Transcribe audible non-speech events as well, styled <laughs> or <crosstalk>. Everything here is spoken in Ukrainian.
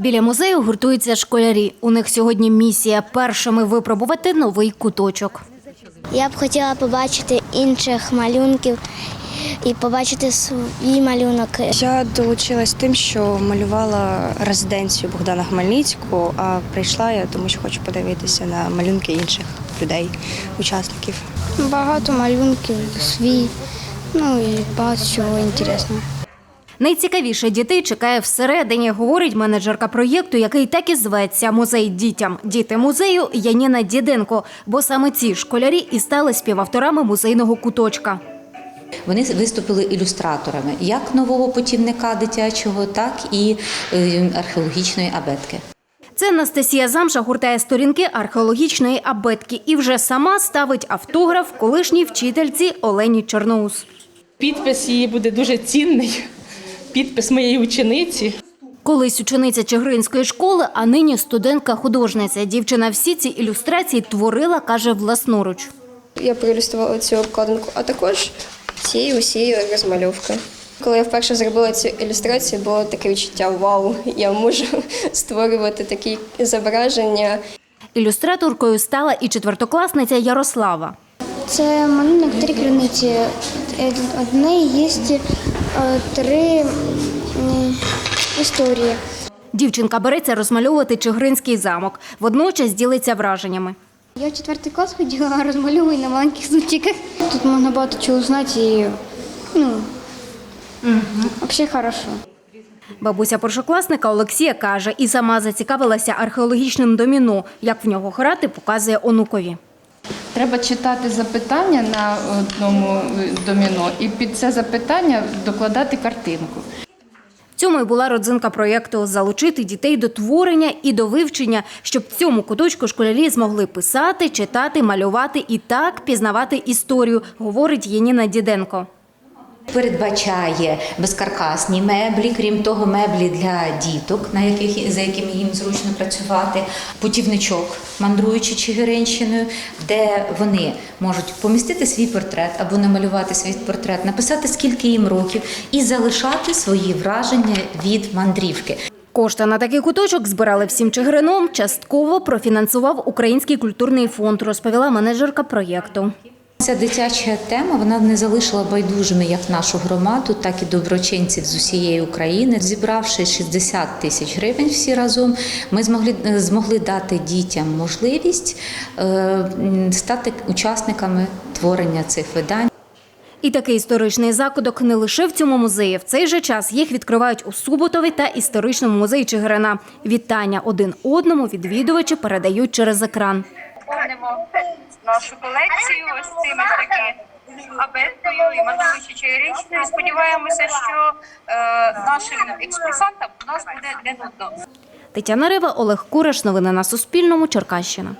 Біля музею гуртуються школярі. У них сьогодні місія першими випробувати новий куточок. Я б хотіла побачити інших малюнків і побачити свій малюнок. Я долучилась тим, що малювала резиденцію Богдана Хмельницького, а прийшла я, тому що хочу подивитися на малюнки інших людей, учасників. Багато малюнків, свій, ну і багато чого інтересного. Найцікавіше дітей чекає всередині, говорить менеджерка проєкту, який так і зветься Музей дітям. Діти музею Яніна Діденко, бо саме ці школярі і стали співавторами музейного куточка. Вони виступили ілюстраторами як нового путівника дитячого, так і е, археологічної абетки. Це Анастасія Замша гуртає сторінки археологічної абетки і вже сама ставить автограф колишній вчительці Олені Чорноус. Підпис її буде дуже цінний. Підпис моєї учениці. Колись учениця Чигиринської школи, а нині студентка-художниця. Дівчина всі ці ілюстрації творила, каже, власноруч. Я проілюструвала цю обкладинку, а також ці усі розмальовки. Коли я вперше зробила цю ілюстрацію, було таке відчуття Вау, я можу <laughs> створювати такі зображення. Ілюстраторкою стала і четвертокласниця Ярослава. Це малюнок три криниці. Е, Од є три е, історії. Дівчинка береться розмальовувати Чигиринський замок. Водночас ділиться враженнями. Я в четвертий клас ходила, <laughs> розмальовую на маленьких зубчиках. Тут можна багато чого знати і ну, взагалі хорошо. Бабуся першокласника Олексія каже, і сама зацікавилася археологічним доміно. Як в нього грати, показує онукові. Треба читати запитання на одному е, доміно і під це запитання докладати картинку. В цьому і була родзинка проєкту залучити дітей до творення і до вивчення, щоб в цьому куточку школярі змогли писати, читати, малювати і так пізнавати історію, говорить Єніна Діденко. Передбачає безкаркасні меблі, крім того, меблі для діток, на яких за якими їм зручно працювати, путівничок, мандруючи Чигиринщиною, де вони можуть помістити свій портрет або намалювати свій портрет, написати скільки їм років і залишати свої враження від мандрівки. Кошти на такий куточок збирали всім Чигирином. Частково профінансував Український культурний фонд, розповіла менеджерка проєкту. Ця дитяча тема вона не залишила байдужими як нашу громаду, так і доброчинців з усієї України. Зібравши 60 тисяч гривень всі разом, ми змогли змогли дати дітям можливість е, стати учасниками творення цих видань. І такий історичний закладок не лише в цьому музеї. В цей же час їх відкривають у Суботові та історичному музеї Чигирина. Вітання один одному відвідувачі передають через екран. Нашу колекцію ось цими таки абеткою і мандруючи чаєричною. Сподіваємося, що е, нашим екскурсантам у нас буде не нудно. Тетяна Рива, Олег Кураш. Новини на Суспільному. Черкащина.